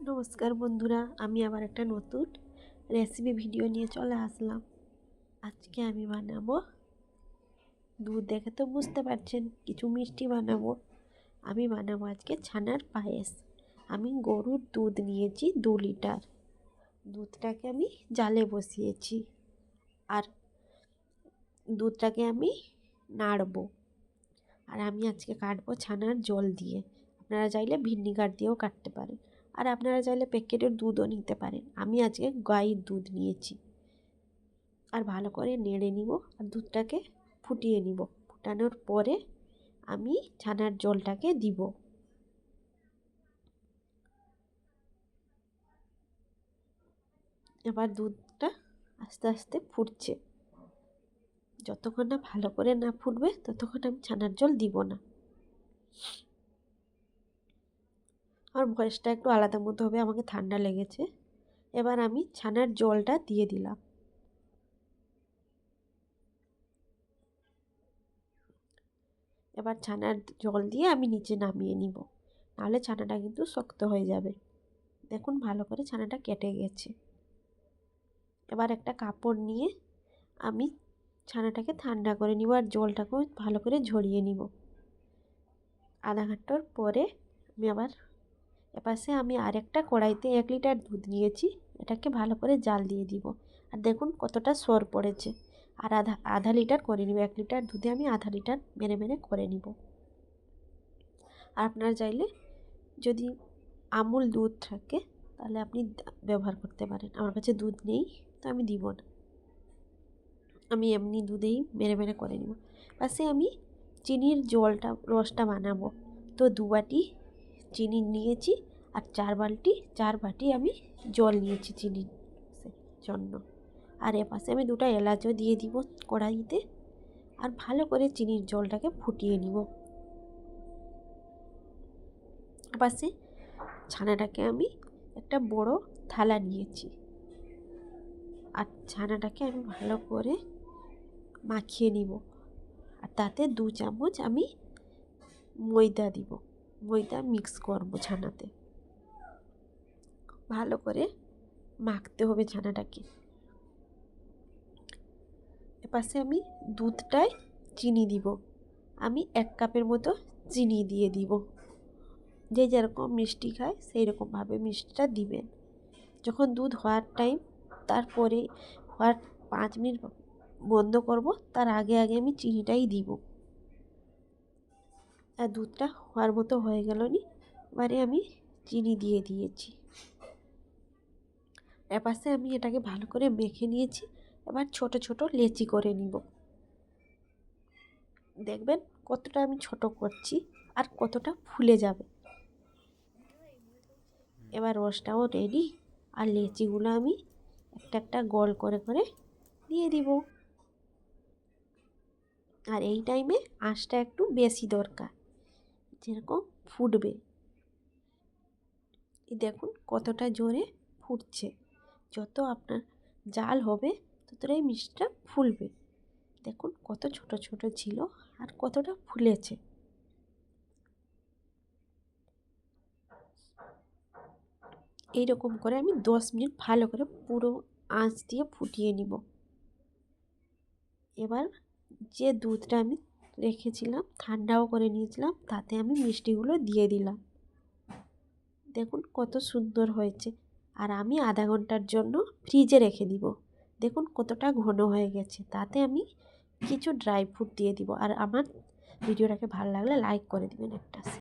নমস্কার বন্ধুরা, আমি আবার একটা নতুন রেসিপি ভিডিও নিয়ে চলে আসলাম। আজকে আমি বানাবো, দুধ দেখে তো বুঝতে পারছেন, কিছু মিষ্টি বানাবো। আমি বানাবো আজকে ছানার পায়েস। আমি গরুর দুধ নিয়েছি দু লিটার। দুধটাকে আমি জালে বসিয়েছি। আর দুধটাকে আমি নাড়বো। আর আমি আজকে কাটবো ছানার জল দিয়ে। আপনারা চাইলে ভিন্নিগার দিয়েও কাটতে পারেন। আর আপনারা চাইলে প্যাকেটের দুধও নিতে পারেন। আমি আজকে গাইয়ের দুধ নিয়েছি। আর ভালো করে নেড়ে নিব আর দুধটাকে ফুটিয়ে নিব। ফুটানোর পরে আমি ছানার জলটাকে দিব। এবার দুধটা আস্তে আস্তে ফুটছে। যতক্ষণ না ভালো করে না ফুটবে, ততক্ষণ আমি ছানার জল দিব না। আমার ভয়েসটা একটু আলাদা মতো হবে, আমাকে ঠান্ডা লেগেছে। এবার আমি ছানার জলটা দিয়ে দিলাম। এবার ছানার জল দিয়ে আমি নিচে নামিয়ে নিব। নাহলে ছানাটা কিন্তু শক্ত হয়ে যাবে। দেখুন, ভালো করে ছানাটা কেটে গেছে। এবার একটা কাপড় নিয়ে আমি ছানাটাকে ঠান্ডা করে নিব আর জলটাকেও ভালো করে ঝরিয়ে নিব। আধা ঘণ্টার পরে আমি আবার এপাশে আমি আরেকটা কড়াইতে এক লিটার দুধ নিয়েছি, এটাকে ভালো করে জাল দিয়ে দিব। আর দেখুন কতটা সর পড়েছে। আর আধা আধা লিটার করে নিব, এক লিটার দুধে আমি আধা লিটার মেরে মেরে করে নিব। আর আপনারা চাইলে যদি আমুল দুধ থাকে, তাহলে আপনি ব্যবহার করতে পারেন। আমার কাছে দুধ নেই, তো আমি দিব না। আমি এমনি দুধেই মেরে মেরে করে নিব। পাশে আমি চিনির জলটা, রসটা বানাবো। তো দু বাটি চিনি নিয়েছি আর চার বালতি, চার বাটি আমি জল নিয়েছি চিনির জন্য। আর এপাশে আমি দুটো এলাচও দিয়ে দিব কড়াইতে আর ভালো করে চিনির জলটাকে ফুটিয়ে নিব। পাশে ছানাটাকে আমি একটা বড় থালা নিয়েছি আর ছানাটাকে আমি ভালো করে মাখিয়ে নিব। আর তাতে দু চামচ আমি ময়দা দিব। ময়দা মিক্স করব ছানাতে। ভালো করে মাখতে হবে ছানাটাকে। এপাশে আমি দুধটায় চিনি দিব। আমি এক কাপের মতো চিনি দিয়ে দিব। যে যেরকম মিষ্টি খায় সেই রকমভাবে মিষ্টিটা দিবেন। যখন দুধ হওয়ার টাইম তারপরে হওয়ার পাঁচ মিনিট বন্ধ করব, তার আগে আগে আমি চিনিটাই দিব। আর দুধটা হওয়ার মতো হয়ে গেল নি এবারে আমি চিনি দিয়ে দিয়েছি। এপাশে আমি এটাকে ভালো করে মেখে নিয়েছি, এবার ছোট ছোট লেচি করে নিব। দেখবেন কতটা আমি ছোট করছি আর কতটা ফুলে যাবে। এবার রসটাও রেডি, আর লেচিগুলো আমি একটা একটা গোল করে করে দিয়ে দিব। আর এই টাইমে আঁশটা একটু বেশি দরকার। যেরকম ফুটবে। দেখুন কতটা জোরে ফুটছে। যত আপনার জাল হবে, ততটাই মিষ্টিটা ফুলবে। দেখুন কত ছোট ছোট ছিল আর কতটা ফুলেছে। এইরকম করে আমি দশ মিনিট ভালো করে পুরো আঁচ দিয়ে ফুটিয়ে নিব। এবার যে দুধটা আমি রেখেছিলাম, ঠান্ডাও করে নিয়েছিলাম, তাতে আমি মিষ্টিগুলো দিয়ে দিলাম। দেখুন কত সুন্দর হয়েছে। আর আমি আধা ঘণ্টার জন্য ফ্রিজে রেখে দিব। দেখুন কতটা ঘন হয়ে গেছে। তাতে আমি কিছু ড্রাই ফ্রুট দিয়ে দিব। আর আমার ভিডিওটাকে ভালো লাগলে লাইক করে দিবেন একটা।